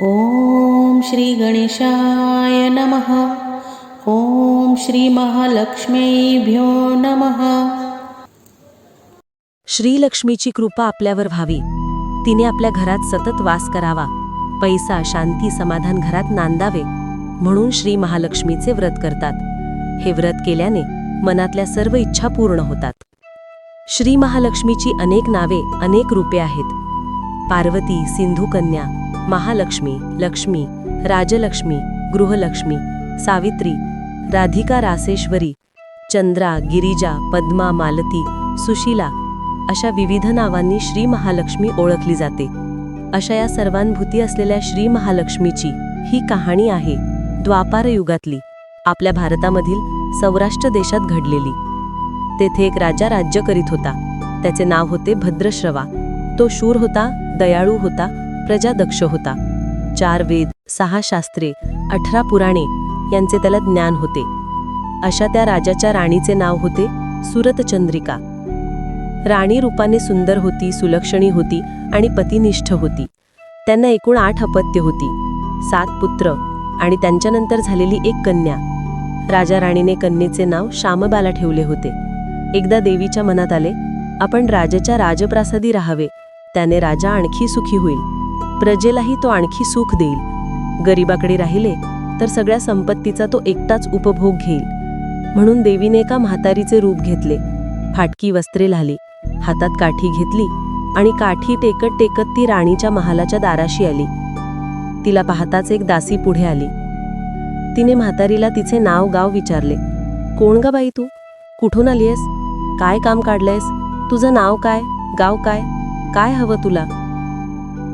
ॐ श्रीगणेशाय नमः। ॐ श्रीमहालक्ष्मीभ्यो नमः। श्रीलक्ष्मीची कृपा आपल्यावर व्हावी. तिने आपल्या घरात सतत वास करावा. पैसा शांती समाधान घरात नांदावे म्हणून श्री महालक्ष्मीचे व्रत करतात. हे व्रत केल्याने मनातल्या सर्व इच्छा पूर्ण होतात. श्री महालक्ष्मीची अनेक नावे अनेक रूपे आहेत. पार्वती सिंधुकन्या महालक्ष्मी लक्ष्मी राजलक्ष्मी गृहलक्ष्मी सावित्री राधिका रासेश्वरी चंद्रा गिरिजा पद्मा मालती सुशीला अशा विविध नावांनी श्री महालक्ष्मी ओळखली जाते. अशा या सर्वांभूती असलेल्या श्री महालक्ष्मीची ही कहाणी आहे द्वापार युगातली आपल्या भारतामधील सौराष्ट्र देशात घडलेली. तेथे एक राजा राज्य करीत होता. त्याचे नाव होते भद्रश्रवा. तो शूर होता दयाळू होता प्रजादक्ष होता. चार वेद सहा शास्त्रे अठरा पुराणे यांचे त्याला ज्ञान होते. अशा त्या राजाच्या राणीचे नाव होते सुरतचंद्रिका. राणी रूपाने सुंदर होती सुलक्षणी होती आणि पतिनिष्ठ होती. त्यांना एकूण आठ अपत्य होती. सात पुत्र आणि त्यांच्यानंतर झालेली एक कन्या. राजा राणीने कन्येचे नाव श्यामबाला ठेवले होते. एकदा देवीच्या मनात आले आपण राजाच्या राजप्रासादी राहावे. त्याने राजा आणखी सुखी होईल. प्रजेलाही तो आणखी सुख देईल. गरिबाकडे राहिले तर सगळ्या संपत्तीचा तो एकटाच उपभोग घेईल. म्हणून देवीने एका म्हातारीचे रूप घेतले. फाटकी वस्त्रे लाली हातात काठी घेतली आणि काठी टेकत टेकत ती राणीच्या महालाच्या दाराशी आली. तिला पाहताच एक दासी पुढे आली. तिने म्हातारीला तिचे नाव गाव विचारले. कोण ग बाई तू? कुठून आलीयस काय काम काढलंयस? तुझं नाव काय? गाव काय? काय हवं तुला?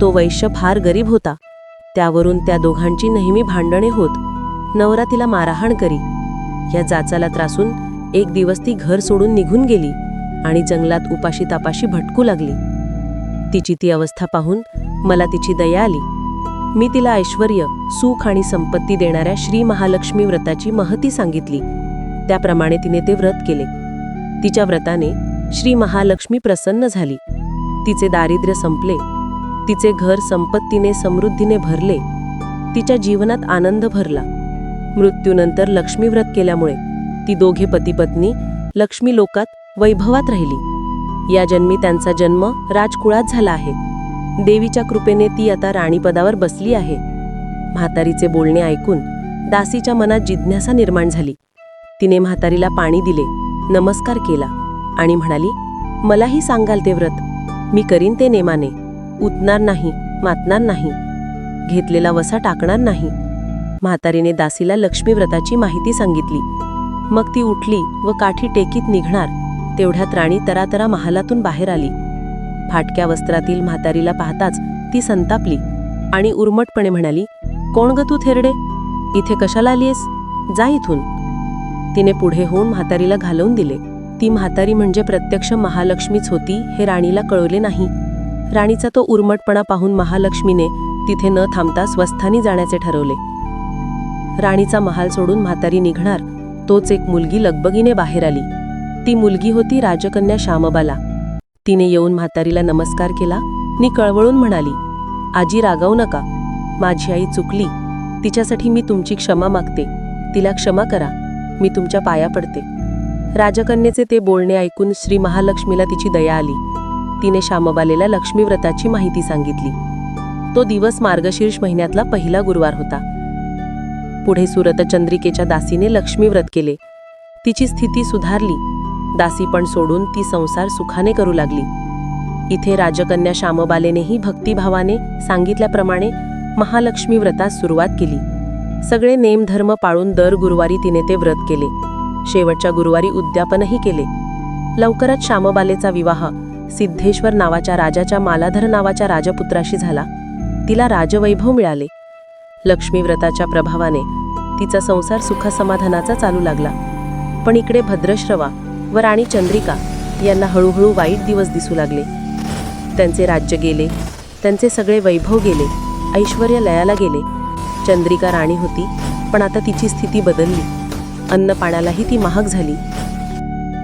तो वैश्य फार गरीब होता. त्यावरून त्या दोघांची नेहमी भांडणे होत. नवरा तिला मारहाण करी. या जाचाला त्रासून एक दिवस ती घर सोडून निघून गेली आणि जंगलात उपाशी तापाशी भटकू लागली. तिची ती अवस्था पाहून मला तिची दया आली. मी तिला ऐश्वर सुख आणि संपत्ती देणाऱ्या श्री महालक्ष्मी व्रताची महती सांगितली. त्याप्रमाणे तिने ते व्रत केले. तिच्या व्रताने श्री महालक्ष्मी प्रसन्न झाली. तिचे दारिद्र्य संपले. तिचे घर संपत्तीने समृद्धीने भरले. तिच्या जीवनात आनंद भरला. मृत्यूनंतर लक्ष्मी व्रत केल्यामुळे ती दोघे पतीपत्नी लक्ष्मी लोकात वैभवात राहिली. या जन्मी त्यांचा जन्म राजकुळात झाला आहे. देवीच्या कृपेने ती आता राणीपदावर बसली आहे. म्हातारीचे बोलणे ऐकून दासीच्या मनात जिज्ञासा निर्माण झाली. तिने म्हातारीला पाणी दिले नमस्कार केला आणि म्हणाली मलाही सांगाल ते व्रत. मी करीन ते नेमाने. उतणार नाही मातणार नाही. घेतलेला वसा टाकणार नाही. म्हातारीने दासीला लक्ष्मी व्रताची माहिती सांगितली. मग ती उठली व काठी टेकीत निघणार तेवढ्यात राणी तरातरा महालातून बाहेर आली. फाटक्या वस्त्रातील म्हातारीला पाहताच ती संतापली आणि उर्मटपणे म्हणाली कोण ग तू थेरडे? इथे कशाला आलीयस? जा इथून. तिने पुढे होऊन म्हातारीला घालवून दिले. ती म्हातारी म्हणजे प्रत्यक्ष महालक्ष्मीच होती हे राणीला कळवले नाही. राणीचा तो उर्मटपणा पाहून महालक्ष्मीने तिथे न थांबता स्वस्थानी जाण्याचे ठरवले. राणीचा महाल सोडून म्हातारी निघणार तोच एक मुलगी लगबगीने बाहेर आली. ती मुलगी होती राजकन्या श्यामबाला. तिने येऊन म्हातारीला नमस्कार केला नि कळवळून म्हणाली आजी रागावू नका. माझी आई चुकली. तिच्यासाठी मी तुमची क्षमा मागते. तिला क्षमा करा. मी तुमच्या पाया पडते. राजकन्येचे ते बोलणे ऐकून श्री महालक्ष्मीला तिची दया आली. तिने श्यामबालेला लक्ष्मी व्रताची माहिती सांगितली. तो दिवस मार्गशीर्ष महिन्यातला पहिला गुरुवार होता. पुढे सुरतचंद्रिकेच्या दासीने लक्ष्मी व्रत केले. तिची स्थिती सुधारली. दासी पण सोडून ती संसार सुखाने करू लागली. इथे राजकन्या श्यामबालेनेही भक्तिभावाने सांगितल्याप्रमाणे महालक्ष्मी व्रतास सुरुवात केली. सगळे नेमधर्म पाळून दर गुरुवारी तिने ते व्रत केले. शेवटच्या गुरुवारी उद्यापनही केले. लवकरच श्यामबालेचा विवाह सिद्धेश्वर नावाच्या राजाच्या मालाधर नावाच्या राजपुत्राशी झाला. तिला राजवैभव मिळाले. लक्ष्मीव्रताच्या प्रभावाने तिचा संसार सुखसमाधानाचा चालू लागला. पण इकडे भद्रश्रवा व राणी चंद्रिका यांना हळूहळू वाईट दिवस दिसू लागले. त्यांचे राज्य गेले त्यांचे सगळे वैभव गेले ऐश्वर लयाला गेले. चंद्रिका राणी होती पण आता तिची स्थिती बदलली. अन्न पाण्यालाही ती महाग झाली.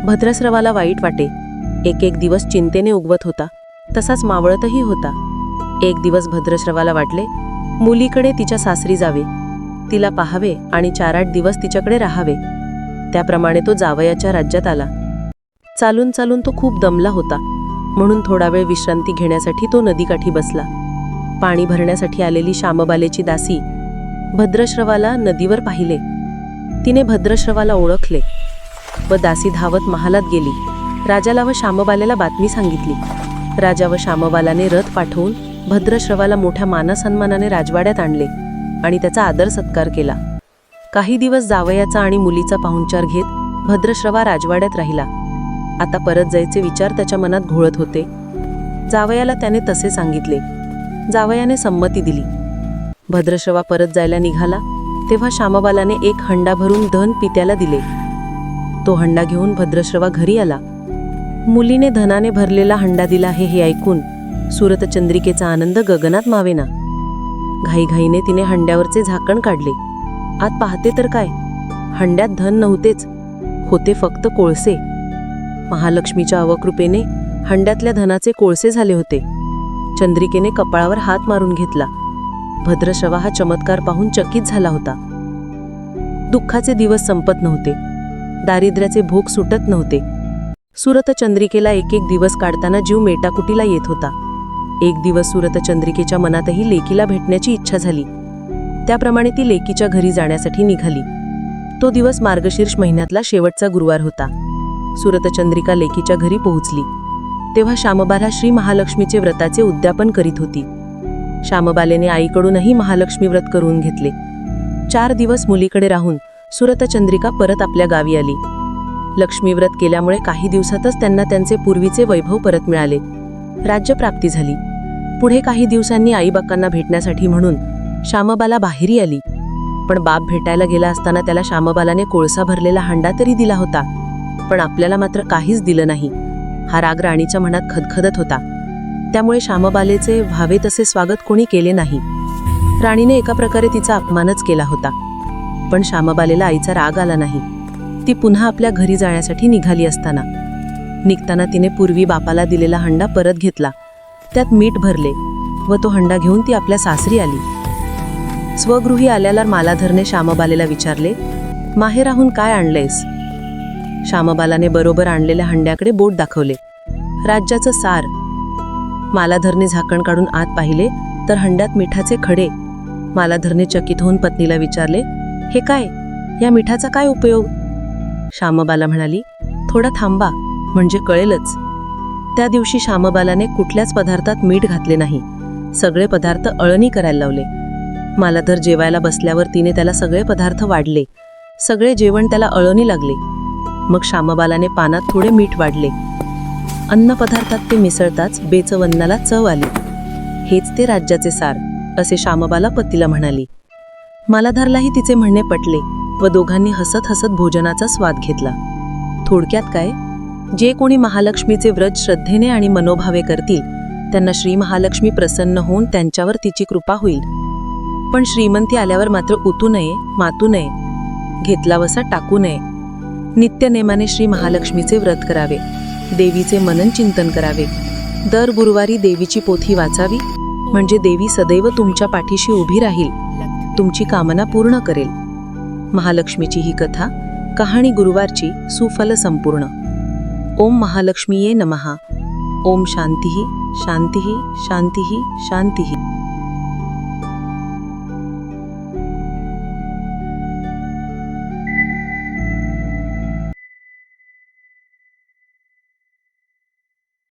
भद्रस्रवाला वाईट वाटे. एक एक दिवस चिंतेने उगवत होता. तसाच मावळतही होता. एक दिवस भद्रश्रवाला वाटले मुलीकडे तिच्या सासरी जावे. तिला पाहावे आणि चार आठ दिवस तिच्याकडे राहावे. त्याप्रमाणे तो जावयाच्या राज्यात आला. चालून चालून तो खूप दमला होता. म्हणून थोडा वेळ विश्रांती घेण्यासाठी तो नदीकाठी बसला. पाणी भरण्यासाठी आलेली श्यामबालेची दासी भद्रश्रवाला नदीवर पाहिले. तिने भद्रश्रवाला ओळखले व दासी धावत महालात गेली. राजाला व श्यामबालेला बातमी सांगितली. राजा व श्यामबालाने रथ पाठवून भद्रश्रवाला मोठ्या मानसन्मानाने राजवाड्यात आणले आणि त्याचा आदर सत्कार केला. काही दिवस जावयाचा आणि मुलीचा पाहुणचार घेत भद्रश्रवा राजवाड्यात राहिला. आता परत जायचे विचार त्याच्या मनात घोळत होते. जावयाला त्याने तसे सांगितले. जावयाने संमती दिली. भद्रश्रवा परत जायला निघाला तेव्हा श्यामबालाने एक हंडा भरून धन पित्याला दिले. तो हंडा घेऊन भद्रश्रवा घरी आला. मुलीने धनाने भरलेला हंडा दिला आहे हे ऐकून सुरतचंद्रिकेचा आनंद गगनात मावेना. घाईघाईने तिने हंड्यावरचे झाकण काढले. आत पाहते तर काय? हंड्यात धन नव्हतेच. होते फक्त कोळसे. महालक्ष्मीच्या अवकृपेने हंड्यातल्या धनाचे कोळसे झाले होते. चंद्रिकेने कपाळावर हात मारून घेतला. भद्रशवा हा चमत्कार पाहून चकित झाला होता. दुःखाचे दिवस संपत नव्हते. दारिद्र्याचे भोग सुटत नव्हते. सुरत चंद्रिकेला एक एक दिवस काढताना जीव मेटाकुटीला येत होता. एक दिवस सुरत चंद्रिकेच्या मनातही लेकीला भेटण्याची इच्छा झाली. त्याप्रमाणे ती लेकीच्या घरी जाण्यासाठी निघाली. तो दिवस मार्गशीर्ष महिन्यातला शेवटचा गुरुवार होता. सुरतचंद्रिका लेकीच्या घरी पोहोचली. तेव्हा श्यामबाला श्री महालक्ष्मीचे व्रताचे उद्यापन करीत होती. श्यामबालेने आईकडूनही महालक्ष्मी व्रत करून घेतले. चार दिवस मुलीकडे राहून सुरतचंद्रिका परत आपल्या गावी आली. लक्ष्मीव्रत केल्यामुळे काही दिवसातच त्यांना त्यांचे पूर्वीचे वैभव परत मिळाले. राज्यप्राप्ती झाली. पुढे काही दिवसांनी आईबाकांना भेटण्यासाठी म्हणून श्यामबाला बाहेरी आली. पण बाप भेटायला गेला असताना त्याला श्यामबालाने कोळसा भरलेला हांडा तरी दिला होता. पण आपल्याला मात्र काहीच दिलं नाही. हा राग राणीच्या मनात खदखदत होता. त्यामुळे श्यामबालेचे व्हावे तसे स्वागत कोणी केले नाही. राणीने एका प्रकारे तिचा अपमानच केला होता. पण श्यामबालेला आईचा राग आला नाही. ती पुन्हा आपल्या घरी जाण्यासाठी निघाली असताना. निघताना तिने पूर्वी बापाला दिलेला हंडा परत घेतला. त्यात मीठ भरले व तो हंडा घेऊन ती आपल्या सासरी आली. स्वगृही आल्याला मालाधरने श्यामबालेला विचारले माहेराहून काय आणलेस श्यामबालाने बरोबर आणलेल्या हंड्याकडे बोट दाखवले. राज्याचं सार. मालाधरने झाकण काढून आत पाहिले तर हंड्यात मिठाचे खडे. मालाधरने चकित होऊन पत्नीला विचारले हे काय? या मिठाचा काय उपयोग? श्यामबाला म्हणाली थोडा थांबा म्हणजे कळेलच. त्या दिवशी श्यामबालाने कुठल्याच पदार्थात मीठ घातले नाही. सगळे पदार्थ अळणी करायला लावले. मला तर जेवायला बसल्यावर तिने त्याला सगळे पदार्थ वाढले. सगळे जेवण त्याला अळणी लागले. मग श्यामबालाने पानात थोडे मीठ वाढले. अन्न पदार्थात ते मिसळताच बेचवन्नाला चव आली. हेच ते राज्याचे सार असे श्यामबाला पतीला म्हणाली. मालाधारलाही तिचे म्हणणे पटले. व दोघांनी हसत हसत भोजनाचा स्वाद घेतला. थोडक्यात काय? जे कोणी महालक्ष्मीचे व्रत श्रद्धेने आणि मनोभावे करतील त्यांना श्री महालक्ष्मी प्रसन्न होऊन त्यांच्यावर तिची कृपा होईल. पण श्रीमंती आल्यावर मात्र उतू नये मातू नये घेतला वसा टाकू नये. नित्यनेमाने श्री महालक्ष्मीचे व्रत करावे. देवीचे मनन चिंतन करावे. दर गुरुवारी देवीची पोथी वाचावी. म्हणजे देवी सदैव तुमच्या पाठीशी उभी राहील. तुमची कामना पूर्ण करेल. महालक्ष्मीची ही कथा कहाणी गुरुवारची सुफल संपूर्ण. ओम महालक्ष्मीये नमहा ओम शांती शांती शांती शांती.